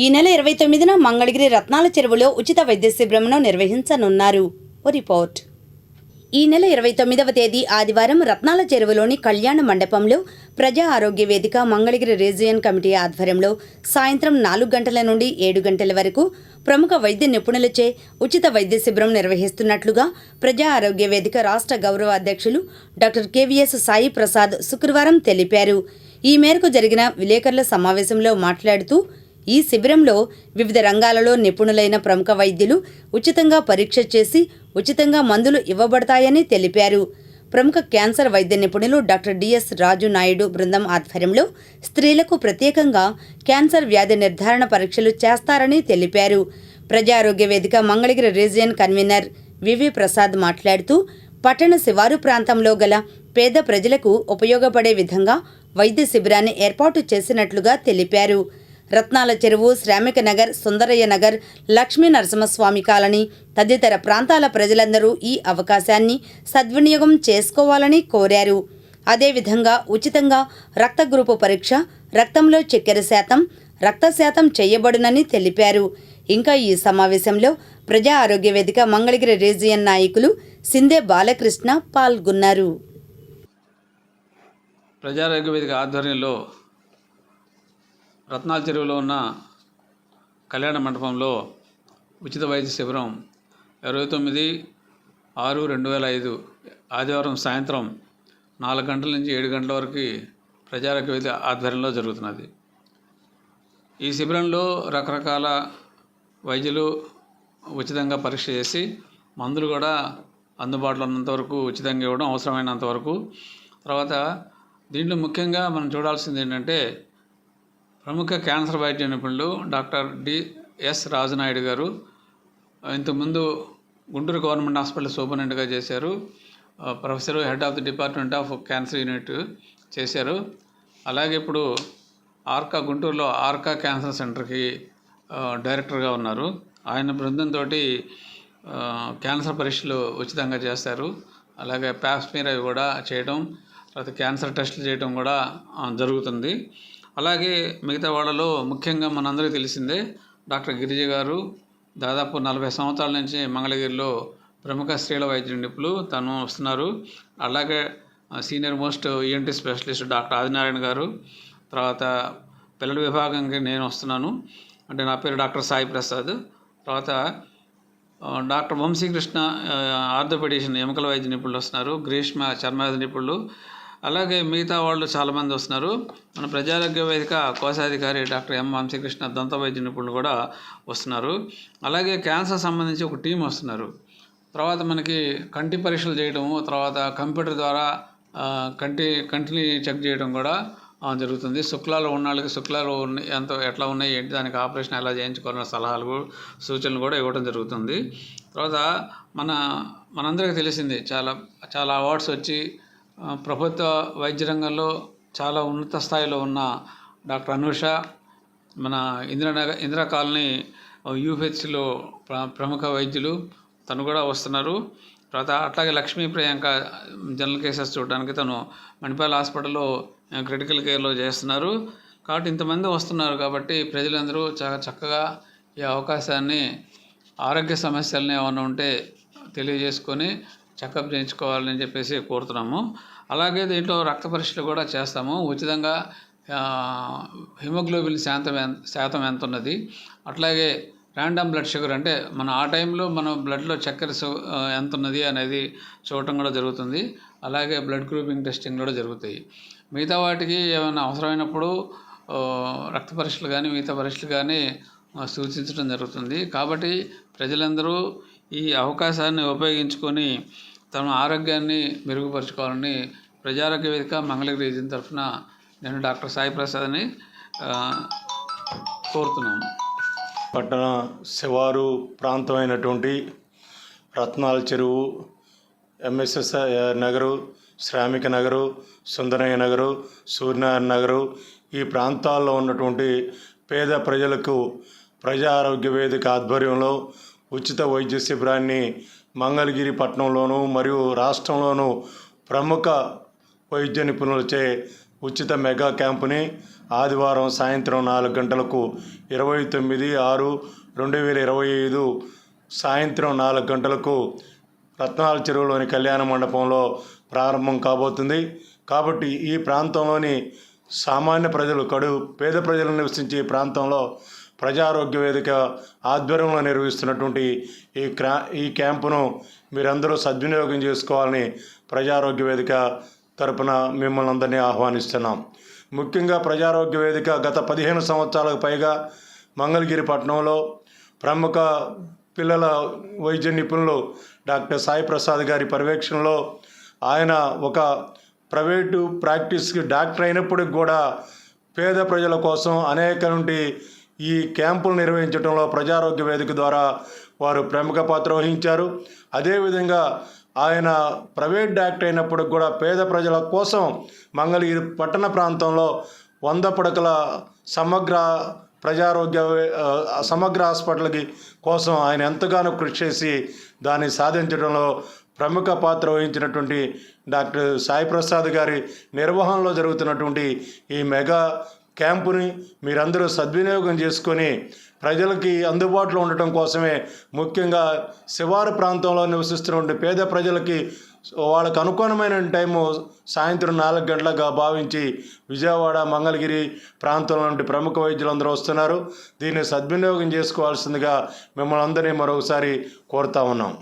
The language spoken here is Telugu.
ఈ నెల ఇరవై తొమ్మిదిన మంగళగిరి రత్నాల చెరువులో ఉచిత వైద్య శిబిరంను నిర్వహించనున్నారు. ఓ రిపోర్ట్. ఈ నెల ఇరవై తొమ్మిదవ తేదీ ఆదివారం రత్నాల చెరువులోని కళ్యాణ మండపంలో ప్రజా ఆరోగ్య వేదిక మంగళగిరి రీజియన్ కమిటీ ఆధ్వర్యంలో సాయంత్రం నాలుగు గంటల నుండి ఏడు గంటల వరకు ప్రముఖ వైద్య నిపుణులచే ఉచిత వైద్య శిబిరం నిర్వహిస్తున్నట్లుగా ప్రజా ఆరోగ్య వేదిక రాష్ట్ర గౌరవ అధ్యక్షులు డాక్టర్ కెవిఎస్ సాయి ప్రసాద్ శుక్రవారం తెలిపారు. ఈ మేరకు జరిగిన విలేకరుల సమావేశంలో మాట్లాడుతూ ఈ శిబిరంలో వివిధ రంగాలలో నిపుణులైన ప్రముఖ వైద్యులు ఉచితంగా పరీక్ష చేసి ఉచితంగా మందులు ఇవ్వబడతాయని తెలిపారు. ప్రముఖ క్యాన్సర్ వైద్య నిపుణులు డాక్టర్ డిఎస్ రాజు నాయుడు బృందం ఆధ్వర్యంలో స్త్రీలకు ప్రత్యేకంగా క్యాన్సర్ వ్యాధి నిర్ధారణ పరీక్షలు చేస్తారని తెలిపారు. ప్రజారోగ్య వేదిక Mangalagiri region convener VV Prasad మాట్లాడుతూ పట్టణ శివారు ప్రాంతంలో గల పేద ప్రజలకు ఉపయోగపడే విధంగా వైద్య శిబిరాన్ని ఏర్పాటు చేసినట్లుగా తెలిపారు. రత్నాల చెరువు శ్రామిక నగర్ సుందరయ్య నగర్ లక్ష్మీ నరసింహస్వామి కాలనీ తదితర ప్రాంతాల ప్రజలందరూ ఈ అవకాశాన్ని సద్వినియోగం చేసుకోవాలని కోరారు. అదేవిధంగా ఉచితంగా రక్త గ్రూపు పరీక్ష రక్తంలో చక్కెర శాతం రక్త శాతం చేయబడునని తెలిపారు. ఇంకా ఈ సమావేశంలో ప్రజా ఆరోగ్య వేదిక మంగళగిరి రీజియన్ నాయకులు సిందే బాలకృష్ణ పాల్గొన్నారు. ప్రజారోగ్య వేదిక ఆధ్వర్యంలో రత్నాల చెరువులో ఉన్న కళ్యాణ మండపంలో ఉచిత వైద్య శిబిరం ఇరవై తొమ్మిది ఆరు రెండు వేల ఐదు ఆదివారం సాయంత్రం నాలుగు గంటల నుంచి ఏడు గంటల వరకు ప్రజారకవేది ఆధ్వర్యంలో జరుగుతున్నది. ఈ శిబిరంలో రకరకాల వైద్యులు ఉచితంగా పరీక్ష చేసి మందులు కూడా అందుబాటులో ఉన్నంత వరకు ఉచితంగా ఇవ్వడం అవసరమైనంత వరకు. తర్వాత దీంట్లో ముఖ్యంగా మనం చూడాల్సింది ఏంటంటే ప్రముఖ క్యాన్సర్ వైద్య నిపుణులు డాక్టర్ డిఎస్ రాజనాయుడు గారు ఇంతకుముందు గుంటూరు గవర్నమెంట్ హాస్పిటల్ సూపరింటెండెంట్గా చేశారు. Professor head of the department of cancer unit చేశారు. అలాగే ఇప్పుడు ఆర్కా గుంటూరులో ఆర్కా క్యాన్సర్ సెంటర్కి డైరెక్టర్గా ఉన్నారు. ఆయన బృందంతో క్యాన్సర్ పరీక్షలు ఉచితంగా చేస్తారు. అలాగే ప్యాస్మీర్ అవి కూడా చేయడం తర్వాత క్యాన్సర్ టెస్టులు చేయడం కూడా జరుగుతుంది. అలాగే మిగతా వాళ్ళలో ముఖ్యంగా మనందరికీ తెలిసిందే డాక్టర్ గిరిజ గారు దాదాపు నలభై సంవత్సరాల నుంచి మంగళగిరిలో ప్రముఖ స్త్రీల వైద్య నిపుణులు తను వస్తున్నారు. అలాగే senior most ENT specialist doctor Adinarayana garu తర్వాత పిల్లల విభాగానికి నేను వస్తున్నాను. అంటే నా పేరు డాక్టర్ సాయి ప్రసాద్. తర్వాత డాక్టర్ వంశీకృష్ణ ఆర్థోపెడిషన్ ఎముకల వైద్య నిపుణులు వస్తున్నారు. గ్రీష్మ చర్మ నిపుణులు. అలాగే మిగతా వాళ్ళు చాలామంది వస్తున్నారు. మన ప్రజారోగ్య వేదిక కోశాధికారి డాక్టర్ ఎం వంశీకృష్ణ దంత వైద్య నిపుణులు కూడా వస్తున్నారు. అలాగే క్యాన్సర్ సంబంధించి ఒక టీం వస్తున్నారు. తర్వాత మనకి కంటి పరీక్షలు చేయడము తర్వాత కంప్యూటర్ ద్వారా కంటి కంటిని చెక్ చేయడం కూడా జరుగుతుంది. శుక్లాలు ఉన్న వాళ్ళకి శుక్లాలు ఉన్నాయి ఎంత ఎట్లా ఉన్నాయి ఏంటి దానికి ఆపరేషన్ ఎలా చేయించుకోవాలన్న సలహాలు సూచనలు కూడా ఇవ్వడం జరుగుతుంది. తర్వాత మన మనందరికీ తెలిసింది చాలా చాలా అవార్డ్స్ వచ్చి ప్రభుత్వ వైద్య రంగంలో చాలా ఉన్నత స్థాయిలో ఉన్న డాక్టర్ అనూష మన ఇందిరానగర్ ఇందిరా కాలనీ యూహెచ్లో ప్ర ప్రముఖ వైద్యులు తను కూడా వస్తున్నారు. తర్వాత అట్లాగే లక్ష్మీ ప్రియాంక జనరల్ కేసెస్ చూడడానికి తను మణిపాల్ హాస్పిటల్లో క్రిటికల్ కేర్లో చేస్తున్నారు. కాబట్టి ఇంతమంది వస్తున్నారు కాబట్టి ప్రజలందరూ చాలా చక్కగా ఈ అవకాశాన్ని ఆరోగ్య సమస్యలని ఏమైనా ఉంటే తెలియజేసుకొని చెకప్ చేయించుకోవాలని చెప్పేసి కోరుతున్నాము. అలాగే దీంట్లో రక్త పరీక్షలు కూడా చేస్తాము. ఉచితంగా హిమోగ్లోబిన్ శాతం ఎంత శాతం ఎంత ఉన్నది? అట్లాగే ర్యాండమ్ బ్లడ్ షుగర్ అంటే మన ఆ టైంలో మన బ్లడ్లో చక్కెర సు- ఎంత ఉన్నది అనేది చూడటం కూడా జరుగుతుంది. అలాగే బ్లడ్ గ్రూపింగ్ టెస్టింగ్ కూడా జరుగుతాయి. మిగతా వాటికి ఏమైనా అవసరమైనప్పుడు రక్త పరీక్షలు కానీ మిగతా పరీక్షలు కానీ సూచించడం జరుగుతుంది. కాబట్టి ప్రజలందరూ ఈ అవకాశాన్ని ఉపయోగించుకొని తమ ఆరోగ్యాన్ని మెరుగుపరుచుకోవాలని ప్రజారోగ్య వేదిక మంగళగిరి రీజన్ తరఫున నేను డాక్టర్ సాయి ప్రసాద్ని ఆ, కోరుతున్నాను. పట్టణ శివారు ప్రాంతమైనటువంటి రత్నాల చెరువు ఎంఎస్ఎస్ నగరు శ్రామిక నగరు సుందరయ్య నగరు సూర్యనారాయణ నగరు ఈ ప్రాంతాల్లో ఉన్నటువంటి పేద ప్రజలకు ప్రజా ఆరోగ్య వేదిక ఆధ్వర్యంలో ఉచిత వైద్య శిబిరాన్ని మంగళగిరి పట్టణంలోను మరియు రాష్ట్రంలోను ప్రముఖ వైద్య నిపుణులచే ఉచిత మెగా క్యాంపుని ఆదివారం సాయంత్రం నాలుగు గంటలకు ఇరవై తొమ్మిది ఆరు రెండు వేల ఇరవై ఐదు సాయంత్రం నాలుగు గంటలకు రత్నాల చెరువులోని కళ్యాణ మండపంలో ప్రారంభం కాబోతుంది. కాబట్టి ఈ ప్రాంతంలోని సామాన్య ప్రజలు కడు పేద ప్రజలు నివసించే ప్రాంతంలో ప్రజారోగ్య వేదిక ఆధ్వర్యంలో నిర్వహిస్తున్నటువంటి ఈ క్రా ఈ క్యాంపును మీరందరూ సద్వినియోగం చేసుకోవాలని ప్రజారోగ్య వేదిక తరపున మిమ్మల్ని అందరినీ ఆహ్వానిస్తున్నాం. ముఖ్యంగా ప్రజారోగ్య వేదిక గత పదిహేను సంవత్సరాలకు పైగా మంగళగిరి పట్టణంలో ప్రముఖ పిల్లల వైద్య నిపుణులు డాక్టర్ సాయి ప్రసాద్ గారి పర్యవేక్షణలో ఆయన ఒక ప్రైవేటు ప్రాక్టీస్కి డాక్టర్ అయినప్పటికి కూడా పేద ప్రజల కోసం అనేక నుండి ఈ క్యాంపులు నిర్వహించడంలో ప్రజారోగ్య వేదిక ద్వారా వారు ప్రముఖ పాత్ర వహించారు. అదేవిధంగా ఆయన ప్రైవేట్ డాక్టర్ అయినప్పుడు కూడా పేద ప్రజల కోసం మంగళగిరి పట్టణ ప్రాంతంలో వంద పడకల సమగ్ర ప్రజారోగ్య సమగ్ర హాస్పిటల్కి కోసం ఆయన ఎంతగానో కృషి చేసి దాన్ని సాధించడంలో ప్రముఖ పాత్ర వహించినటువంటి డాక్టర్ సాయి ప్రసాద్ గారి నిర్వహణలో జరుగుతున్నటువంటి ఈ మెగా క్యాంపుని మీరందరూ సద్వినియోగం చేసుకొని ప్రజలకి అందుబాటులో ఉండటం కోసమే ముఖ్యంగా శివారు ప్రాంతంలో నివసిస్తున్నటువంటి పేద ప్రజలకి వాళ్ళకు అనుకూలమైన టైము సాయంత్రం నాలుగు గంటలుగా భావించి విజయవాడ మంగళగిరి ప్రాంతంలో నుండి ప్రముఖ వైద్యులందరూ వస్తున్నారు. దీన్ని సద్వినియోగం చేసుకోవాల్సిందిగా మిమ్మల్ని అందరినీ మరొకసారి కోరుతా ఉన్నాం.